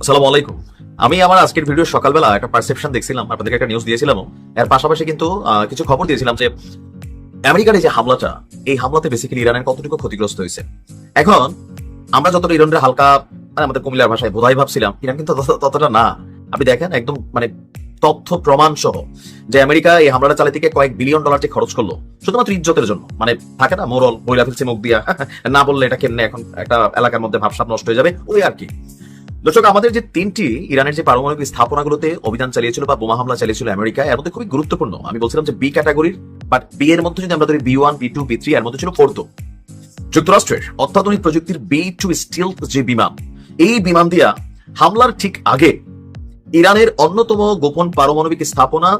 আসসালামু আলাইকুম। আমি আমার আজকের ভিডিও সকালবেলা একটা পারসেপশন দেখছিলাম, আপনাদেরকে একটা নিউজ দিয়েছিলাম। এর পাশাপাশি কিন্তু কিছু খবর দিয়েছিলাম যে, আমেরিকার এই যে হামলাটা, এই হামলাতে বেসিক্যালি ইরানের কতটুকু ক্ষতিগ্রস্ত হয়েছে। এখন, আমরা যতটা ইরানের হালকা মানে আমাদের কুমিল্লার ভাষায় বোধাই ভাবছিলাম, ইরান কিন্তু ততটা না। আপনি দেখেন, একদম মানে তথ্য প্রমাণ সহ যে আমেরিকা এই হামলাটা চালাতে গিয়ে কয়েক বিলিয়ন ডলার যে খরচ করল, শুধুমাত্র ইজ্জতের জন্য। মানে থাকে না মোরল বইলা ফেলছে মুখ দিয়া, না বললে এটা কেমনে এখন একটা এলাকার মধ্যে ভাবসাব নষ্ট হয়ে যাবে? ওই আর কি। দর্শক, আমাদের যে তিনটি ইরানের যে পারমাণবিক স্থাপনাগুলোতে অভিযান চালিয়েছিল বা বোমা হামলা চালিয়েছিল আমেরিকা, এর মধ্যে খুবই গুরুত্বপূর্ণ। আমি বলছিলাম যে বি ক্যাটাগরির বাট বি এর মধ্যে যদি আমরা ধরি B one B two B three এর মধ্যে ছিল ফোর্থ যুক্তরাষ্ট্রের অত্যাধুনিক প্রযুক্তির বি টু স্টিল যে বিমান, এই বিমান দিয়া হামলার ঠিক আগে ইরানের অন্যতম গোপন পারমাণবিক স্থাপনা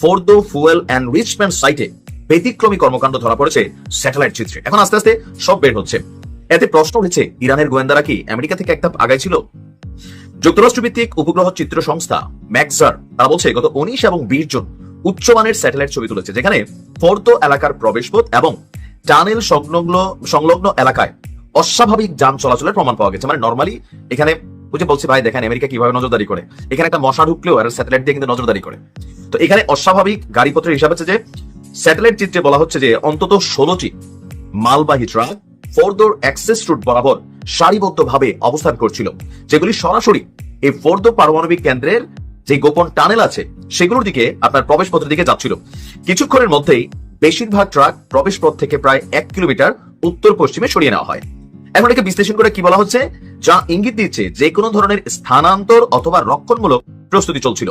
ফোর্দো ফুয়েল অ্যান্ড রিচমেন্ট সাইটে ব্যতিক্রমী কর্মকাণ্ড ধরা পড়েছে স্যাটেলাইট চিত্রে। এখন আস্তে আস্তে সব বের হচ্ছে। এতে প্রশ্ন উঠেছে, ইরানের গোয়েন্দারা কি আমেরিকা থেকে একটা আগাই ছিল? যুক্তরাষ্ট্র ভিত্তিক উপগ্রহ চিত্র সংস্থা, ম্যাকজার, তারা বলছে, গত উনিশ এবং বিশ জন উচ্চমানের স্যাটেলাইট ছবি তুলেছে, যেখানে ফোর্দো এলাকার প্রবেশপথ এবং টানেল সংলগ্ন সংলগ্ন এলাকায় অস্বাভাবিক যান চলাচলের প্রমাণ পাওয়া গেছে। মানে নর্মালি এখানে যে বলছি ভাই, দেখেন আমেরিকা কীভাবে নজরদারি করে। এখানে একটা মশা ঢুকলেও আর স্যাটেলাইট দিয়ে কিন্তু নজরদারি করে। তো এখানে অস্বাভাবিক গাড়িপত্রের হিসাব হচ্ছে যে, স্যাটেলাইট চিত্রে বলা হচ্ছে যে, অন্তত ষোলোটি মালবাহী ট্রাক ফোর্দোর অ্যাক্সেস রুট বরাবর সারিবদ্ধভাবে অবস্থান করছিল, যেগুলি সরাসরি এই ফোর্দো পারমাণবিক কেন্দ্রের যে গোপন টানেল আছে, সেগুলোর দিকে আপনার প্রবেশ পথের দিকে যাচ্ছিল। কিছুক্ষণের মধ্যেই বেশিরভাগ ট্রাক প্রবেশ পথ থেকে প্রায় এক কিলোমিটার উত্তর পশ্চিমে সরিয়ে নেওয়া হয়। এখন একে বিশ্লেষণ করে কি বলা হচ্ছে? যা ইঙ্গিত দিচ্ছে যে কোনো ধরনের স্থানান্তর অথবা রক্ষণমূলক প্রস্তুতি চলছিল।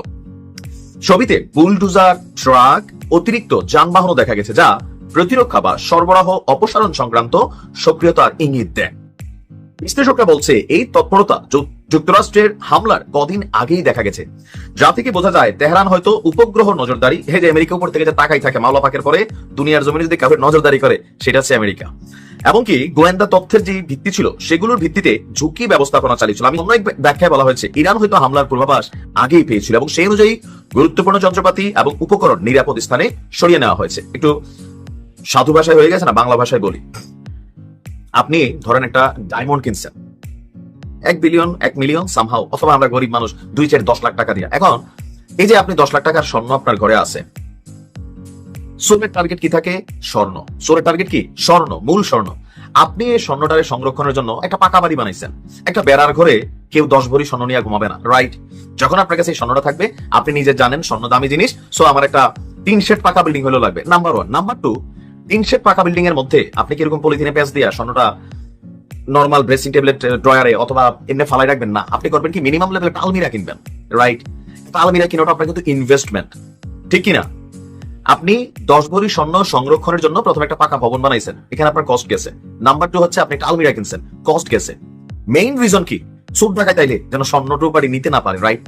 ছবিতে বুলডুজার, ট্রাক, অতিরিক্ত যানবাহনও দেখা গেছে যা প্রতিরক্ষা বা সরবরাহ অপসারণ সংক্রান্ত সক্রিয়তার ইঙ্গিত দেয়। বিশ্লেষকরা বলছে, এই তৎপরতা যুক্তরাষ্ট্রের হামলার কদিন আগেই দেখা গেছে। যা থেকে বোঝা যায়, তেহরান হয়তো উপগ্রহ নজরদারি হে যে আমেরিকা উপর থেকে যে তাকাই থাকে মাওলা পাকের পরে, দুনিয়ার জমিনে যদি কাউকে নজরদারি করে, সেটা হচ্ছে আমেরিকা। এমনকি গোয়েন্দা তথ্যের যে ভিত্তি ছিল, সেগুলোর ভিত্তিতে ঝুঁকি ব্যবস্থাপনা চালিয়েছিল। আমি অন্য এক ব্যাখ্যায় বলা হয়েছে, ইরান হয়তো হামলার পূর্বাভাস আগেই পেয়েছিল এবং সেই অনুযায়ী গুরুত্বপূর্ণ যন্ত্রপাতি এবং উপকরণ নিরাপদ স্থানে সরিয়ে নেওয়া হয়েছে। একটু সাধু ভাষায় হয়ে গেছে না, বাংলা ভাষায় বলি। আপনি ধরেন একটা ডায়মন্ড কিনছেন। এক বিলিয়ন, এক মিলিয়ন সামহাও অথবা আমরা গরিব মানুষ, দুই চার দশ লাখ টাকা দিয়ে। এখন, এই যে আপনি দশ লাখ টাকার স্বর্ণ আপনার ঘরে আছে সোরের টার্গেট কি থাকে? স্বর্ণ। সোরের টার্গেট কি? স্বর্ণ, মূল স্বর্ণ। আপনি এই স্বর্ণটারে সংরক্ষণের জন্য একটা পাকা বাড়ি বানাইছেন। একটা বেড়ার ঘরে কেউ দশ ভরি স্বর্ণ নিয়ে ঘুমাবে না রাইট যখন আপনার কাছে স্বর্ণটা থাকবে, আপনি নিজে জানেন স্বর্ণ দামি জিনিস সো আমার একটা তিন শেড পাকা বিল্ডিং হলেও লাগবে। নাম্বার ওয়ান নাম্বার টু তিন শেড পাকা বিল্ডিং এর মধ্যে আপনি কি এরকম পলিথিনে পেঁচ দিয়া স্বর্ণটা নর্মাল ড্রেসিং টেবিলেট ড্রয়ারে অথবা এমনি ফালাই রাখবেন না, আপনি করবেন কি? মিনিমাম লেভেলে আলমিরা কিনবেন রাইট আলমিরা কিনাটা আপনার কিন্তু ইনভেস্টমেন্ট ঠিক কিনা? আপনি দশ ভরি স্বর্ণ সংরক্ষণের জন্য প্রথমে একটা পাকা ভবন বানাইছেন। এখানে আপনার কস্ট গেছে। নাম্বার টু হচ্ছে আপনি একটা আলমিরা কিনছেন। কস্ট গেছে। মেইন রিজন কি? সুদ ঢাকায় তাইলে যেন স্বর্ণটুকু বাড়ি নিতে না পারে রাইট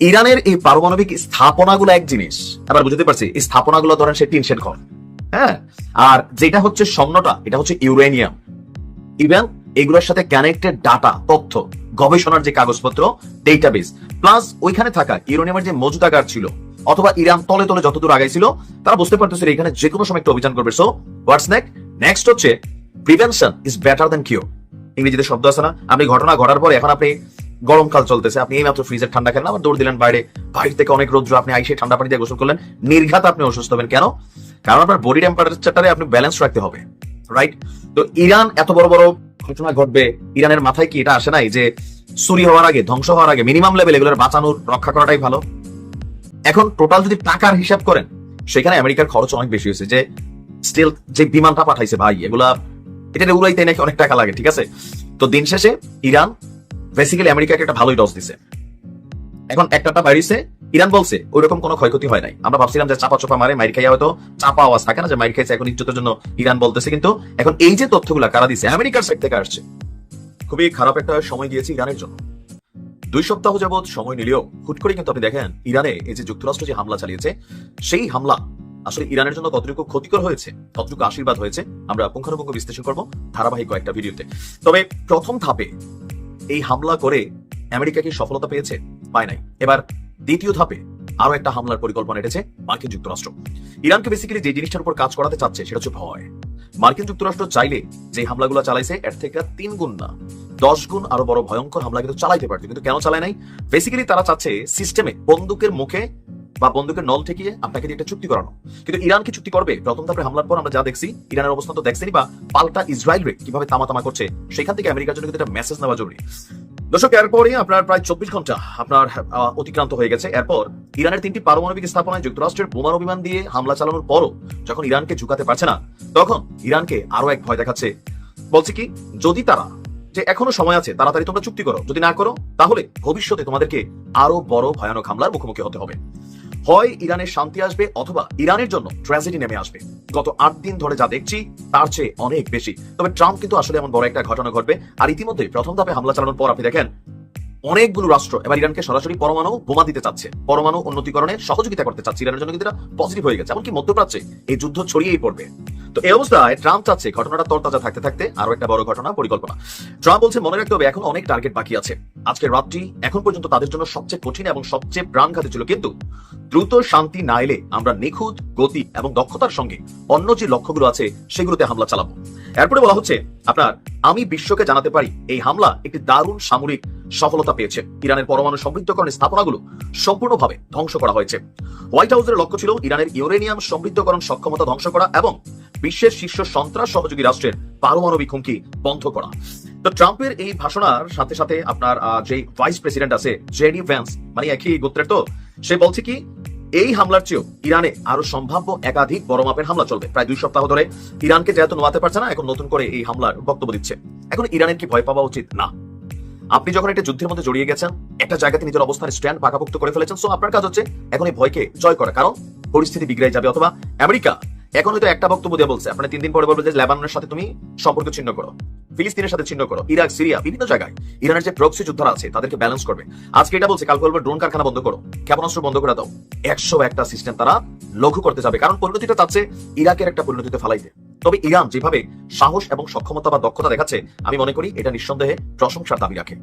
ইরানের এই পারমাণবিক স্থাপনাগুলো এক জিনিস। এবার বুঝতে পারছি স্থাপনাগুলো ধরেন সে টিন শেড ঘর। হ্যাঁ? আর যেটা হচ্ছে স্বর্ণটা, এটা হচ্ছে ইউরেনিয়াম। ইভেন এগুলোর সাথে কানেক্টেড ডাটা তথ্য, গবেষণার যে কাগজপত্র ডেটাবেস প্লাস ওইখানে থাকা ইউরেনিয়ামের যে মজুদাগার ছিল অথবা ইরান তলে তলে যতদূর আগাইছিল, তারা বুঝতে পারতেছিল এখানে যে কোনো সময় একটা অভিযান করবে। সো হোয়াটস নেক্সট নেক্সট হচ্ছে prevention is better than cure ইংরেজিতে শব্দ আছে না, আপনি ঘটনা ঘটার পরে এখন আপনি গরমকাল চলতেছে, আপনি এই মাত্র ফ্রিজের ঠান্ডা খেলেন, আবার দৌড় দিলেন বাইরে বাইরে থেকে অনেক রৌদ্র, আপনি আইসে ঠান্ডা পানি দিয়ে গোসল করলেন, নির্ঘাত আপনি অসুস্থ হবেন। কেন? কারণ আপনার বডি টেম্পারেচারটারে আপনি ব্যালেন্স রাখতে হবে রাইট তো ইরান এত বড় বড় ঘটনা ঘটবে, ইরানের মাথায় কি এটা আসে নাই যে চুরি হওয়ার আগে, ধ্বংস হওয়ার আগে মিনিমাম লেভেল এগুলোর বাঁচানোর, রক্ষা করাটাই ভালো? এখন টোটাল যদি টাকার হিসাব করেন, সেখানে আমেরিকার খরচ অনেক বেশি হয়েছে যে স্টিল যে বিমানটা পাঠাইছে ভাই, এগুলা, এটা উড়াইতে নাকি অনেক টাকা লাগে, ঠিক আছে? তো দিন শেষে ইরান বেসিক্যালি আমেরিকাকে একটা ভালোই ডস দিছে। এখন একটা বাইরেছে ইরান বলছে, ওইরকম কোনো ক্ষয়ক্ষতি হয় নাই। আমরা ভাবছিলাম যে চাপা চোপা মারে, মাইর খাইয়া হয়তো চাপা আওয়াজ থাকে না যে মাইর খাইছে, এখন ইজ্জতের জন্য ইরান বলতেছে, কিন্তু এখন এই যে তথ্যগুলা কারা দিছে, আমেরিকার সাইড থেকে আসছে। খুবই খারাপ একটা সময় দিয়েছে ইরানের জন্য। দুই সপ্তাহ যাবৎ সময় নিলেও হুট করে কিন্তু আপনি দেখেন ইরানে এই যে যুক্তরাষ্ট্র যে হামলা চালিয়েছে, সেই হামলা আসলে ইরানের জন্য কতটুকু ক্ষতিকর হয়েছে, কতটুকু আশীর্বাদ হয়েছে, আমরা পুঙ্খানুপুঙ্খ বিশ্লেষণ করব ধারাবাহিক কয়েকটা ভিডিওতে। তবে প্রথম ধাপে এই হামলা করে আমেরিকা কি সফলতা পেয়েছে? পায় নাই। এবার দ্বিতীয় ধাপে আরও একটা হামলার পরিকল্পনা এটেছে মার্কিন যুক্তরাষ্ট্র। ইরানকে বেসিক্যালি যে জিনিসটার উপর কাজ করাতে চাচ্ছে, সেটা হচ্ছে ভয়। মার্কিন যুক্তরাষ্ট্র চাইলে যে হামলাগুলো চালাইছে, এর থেকে তিন গুণ না। দশ গুণ আরও বড় ভয়ঙ্কর হামলা কিন্তু চালাইতে পারতো কিন্তু কেন চালায় নাই? বেসিক্যালি তারা চাচ্ছে সিস্টেমে বন্দুকের মুখে বা বন্দুকের নল ঠেকিয়ে আপনাকে একটা চুক্তি করানো। কিন্তু ইরান কি চুক্তি করবে? প্রথম তারপরে হামলার পর আমরা যা দেখছি, ইরানের অবস্থান তো দেখছেনি বা পাল্টা ইসরায়েল রে কীভাবে তামা তামা করছে, সেখান থেকে আমেরিকার জন্য কিন্তু একটা মেসেজ নেওয়া জরুরি। দর্শক, এরপরে আপনার প্রায় চব্বিশ ঘণ্টা আপনার অতিক্রান্ত হয়ে গেছে। এরপর ইরানের তিনটি পারমাণবিক স্থাপনায় যুক্তরাষ্ট্রের বোমার অভিমান দিয়ে হামলা চালানোর পরও যখন ইরানকে ঝুঁকাতে পারছে না, তখন ইরানকে আরও এক ভয় দেখাচ্ছে। বলছে কি, যদি তারা যে এখনও সময় আছে, তাড়াতাড়ি তোমরা চুক্তি করো। যদি না করো, তাহলে ভবিষ্যতে তোমাদেরকে আরও বড় ভয়ানক হামলার মুখোমুখি হতে হবে। হয় ইরানের শান্তি আসবে, অথবা ইরানের জন্য ট্র্যাজেডি নেমে আসবে। গত আট দিন ধরে যা দেখছি, তার চেয়ে অনেক বেশি। তবে ট্রাম্প কিন্তু আসলে এমন বড় একটা ঘটনা ঘটবে। আর ইতিমধ্যে প্রথম ধাপে হামলা চালানোর পর আপনি দেখেন অনেকগুলো রাষ্ট্র এবার ইরানকে সরাসরি পরমাণু বোমা দিতে চাচ্ছে। পরমাণু উন্নতিকরণে সহযোগিতা করতে চাচ্ছে। ইরানের জন্য কিন্তু পজিটিভ হয়ে গেছে, এমনকি মধ্যপ্রাচ্যে এই যুদ্ধ ছড়িয়েই পড়বে। তো এই অবস্থায় ট্রাম্প চাচ্ছে, ঘটনাটা তরতাজা থাকতে থাকতে আরও একটা বড় ঘটনা, পরিকল্পনা। ট্রাম্প বলছে মনে রাখতে হবে, এখন অনেক টার্গেট বাকি আছে। আজকের রাতটি এখন পর্যন্ত তাদের জন্য সবচেয়ে কঠিন এবং সবচেয়ে প্রাণঘাতী ছিল। কিন্তু দ্রুত শান্তি না এলে আমরা নিখুঁত গতি এবং দক্ষতার সঙ্গে অন্য যে লক্ষ্যগুলো আছে, সেগুলোতে হামলা চালাবো। এরপরে বলা হচ্ছে, আপনার, আমি বিশ্বকে জানাতে পারি, এই হামলা একটি দারুণ সামরিক সফলতা পেয়েছে। ইরানের পরমাণু সমৃদ্ধকরণের স্থাপনাগুলো সম্পূর্ণভাবে ধ্বংস করা হয়েছে। হোয়াইট হাউসের লক্ষ্য ছিল ইরানের ইউরেনিয়াম সমৃদ্ধকরণ সক্ষমতা ধ্বংস করা এবং বিশ্বের শীর্ষ সন্ত্রাস সহযোগী রাষ্ট্রের পারমাণবিক হুমকি বন্ধ করা। তো ট্রাম্পের এই ভাষণার সাথে সাথে আপনার যে ভাইস প্রেসিডেন্ট আছে, জেডি ভ্যান্স মানে একই গোত্রের তো, সে বলছে কি এই হামলার চেয়েও ইরানে আরও সম্ভাব্য একাধিক বড় মাপের হামলা চলবে। প্রায় দুই সপ্তাহ ধরে ইরানকে যেহেতু নোয়াতে পারছে না, এখন নতুন করে এই হামলার বক্তব্য দিচ্ছে। এখন ইরানের কি ভয় পাওয়া উচিত? না। আপনি যখন একটা যুদ্ধের মধ্যে জড়িয়ে গেছেন, একটা জায়গাতে নিজের অবস্থান স্ট্যান্ড পাকাপোক্ত করে ফেলেছেন, সো আপনার কাজ হচ্ছে এখন এই ভয়কে জয় করা। কারণ পরিস্থিতি বিগড়ে যাবে, অথবা আমেরিকা এখন হয়তো একটা বক্তব্য দিয়ে বলছে, আপনার তিন দিন পরে বলবে যে লেবাননের সাথে তুমি সম্পর্ক ছিন্ন করো, ফিলিস্তিনের সাথে ছিন্ন করো, ইরাক, সিরিয়া, বিভিন্ন জায়গায় ইরানের যে প্রক্সি যোদ্ধারা আছে, তাদেরকে ব্যালেন্স করবে। আজকে এটা বলছে কাল বলবে ড্রোন কারখানা বন্ধ করো, ক্ষেপণাস্ত্র বন্ধ করে দাও। একশো একটা সিস্টেম তারা লঘু করতে যাবে, কারণ পরিণতিটা চাচ্ছে ইরাকের একটা পরিণতিতে ফালাইতে। তবে ইরান যেভাবে সাহস এবং সক্ষমতা বা দক্ষতা দেখাচ্ছে, আমি মনে করি এটা নিঃসন্দেহে প্রশংসার দাবি রাখে।